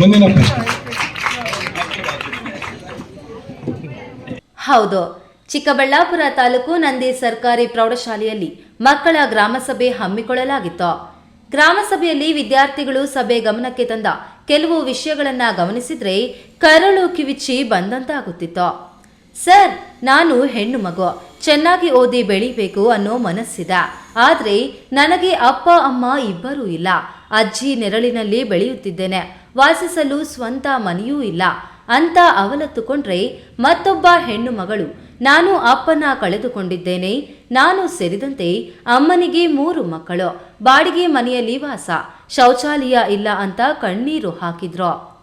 ಮುಂದಿನ ಪ್ರಶ್ನೆ. ಹೌದು. ಚಿಕ್ಕಬಳ್ಳಾಪುರ ತಾಲೂಕು ನಂದಿ ಸರ್ಕಾರಿ ಪ್ರೌಢಶಾಲೆಯಲ್ಲಿ ಮಕ್ಕಳ ಗ್ರಾಮಸಭೆ ಹಮ್ಮಿಕೊಳ್ಳಲಾಗಿತ್ತು. ಗ್ರಾಮಸಭೆಯಲ್ಲಿ ವಿದ್ಯಾರ್ಥಿಗಳು ಸಭೆ ಗಮನಕ್ಕೆ ತಂದ ಕೆಲವು ವಿಷಯಗಳನ್ನ ಗಮನಿಸಿದ್ರೆ ಕರಳು ಕಿವಿಚಿ ಬಂದಂತಾಗುತ್ತಿತ್ತು. ಸರ್, ನಾನು ಹೆಣ್ಣು ಮಗು, ಚೆನ್ನಾಗಿ ಓದಿ ಬೆಳಿಬೇಕು ಅನ್ನೋ ಮನಸ್ಸಿದೆ. ಆದರೆ ನನಗೆ ಅಪ್ಪ, ಅಮ್ಮ ಇಬ್ಬರೂ ಇಲ್ಲ. ಅಜ್ಜಿ ನೆರಳಿನಲ್ಲಿ ಬೆಳೆಯುತ್ತಿದ್ದೇನೆ. ವಾಸಿಸಲು ಸ್ವಂತ ಮನೆಯೂ ಇಲ್ಲ. ಅಂತ ಅವಲತ್ತುಕೊಂಡ್ರೆ ಮತ್ತೊಬ್ಬ ಹೆಣ್ಣು ಮಗಳು, ನಾನು ಅಪ್ಪನ ಕಳೆದುಕೊಂಡಿದ್ದೇನೆ. ನಾನು ಸೇರಿದಂತೆ ಅಮ್ಮನಿಗೆ ಮೂರು ಮಕ್ಕಳು. ಬಾಡಿಗೆ ಮನೆಯಲ್ಲಿ ವಾಸ. ಶೌಚಾಲಯ ಇಲ್ಲ ಅಂತ ಕಣ್ಣೀರು ಹಾಕಿದ್ರು.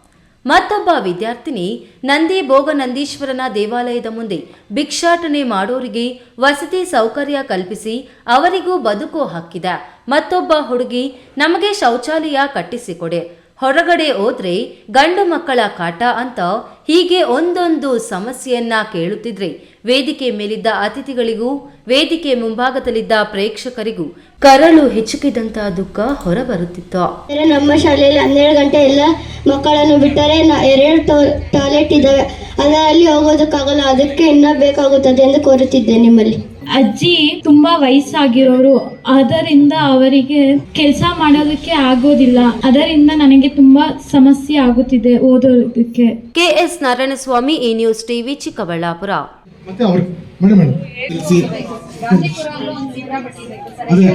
ಮತ್ತೊಬ್ಬ ವಿದ್ಯಾರ್ಥಿನಿ ನಂದಿ ಭೋಗನಂದೀಶ್ವರನ ದೇವಾಲಯದ ಮುಂದೆ ಭಿಕ್ಷಾಟನೆ ಮಾಡೋರಿಗೆ ವಸತಿ ಸೌಕರ್ಯ ಕಲ್ಪಿಸಿ ಅವರಿಗೂ ಬದುಕು ಹಾಕಿದ ಮತ್ತೊಬ್ಬ ಹುಡುಗಿ ನಮಗೆ ಶೌಚಾಲಯ ಕಟ್ಟಿಸಿಕೊಡೆ. ಹೊರಗಡೆ ಹೋದ್ರೆ ಗಂಡು ಮಕ್ಕಳ ಕಾಟ ಅಂತ ಹೀಗೆ ಒಂದೊಂದು ಸಮಸ್ಯೆಯನ್ನ ಕೇಳುತ್ತಿದ್ರೆ ವೇದಿಕೆ ಮೇಲಿದ್ದ ಅತಿಥಿಗಳಿಗೂ ವೇದಿಕೆ ಮುಂಭಾಗದಲ್ಲಿದ್ದ ಪ್ರೇಕ್ಷಕರಿಗೂ ಕರಳು ಹೆಚ್ಚುಕಿದಂತಹ ದುಃಖ ಹೊರಬರುತ್ತಿತ್ತು. ನಮ್ಮ ಶಾಲೆಯಲ್ಲಿ ಹನ್ನೆರಡು ಗಂಟೆ ಎಲ್ಲ ಮಕ್ಕಳನ್ನು ಬಿಟ್ಟರೆ ಎರಡು ಟಾಯ್ಲೆಟ್ ಇದ್ದಾವೆ. ಅದರಲ್ಲಿ ಹೋಗೋದಕ್ಕಾಗಲ್ಲ ಅದಕ್ಕೆ ಇನ್ನ ಬೇಕಾಗುತ್ತದೆ ಎಂದು ಕೋರುತ್ತಿದ್ದೆ ನಿಮ್ಮಲ್ಲಿ ಅಜ್ಜಿ ತುಂಬಾ ವಯಸ್ಸಾಗಿರೋರು ಅದರಿಂದ ಅವರಿಗೆ ಕೆಲಸ ಮಾಡೋದಕ್ಕೆ ಆಗೋದಿಲ್ಲ ಅದರಿಂದ ನನಗೆ ತುಂಬಾ ಸಮಸ್ಯೆ ಆಗುತ್ತಿದೆ ಓದೋದಕ್ಕೆ ಕೆ ಎಸ್ ನಾರಾಯಣಸ್ವಾಮಿ ಈ ನ್ಯೂಸ್ ಟಿವಿ ಚಿಕ್ಕಬಳ್ಳಾಪುರ ಮತ್ತೆ ಅವ್ರು ಮೇಡಮ್ ಮೇಡಮ್ ಅದೇ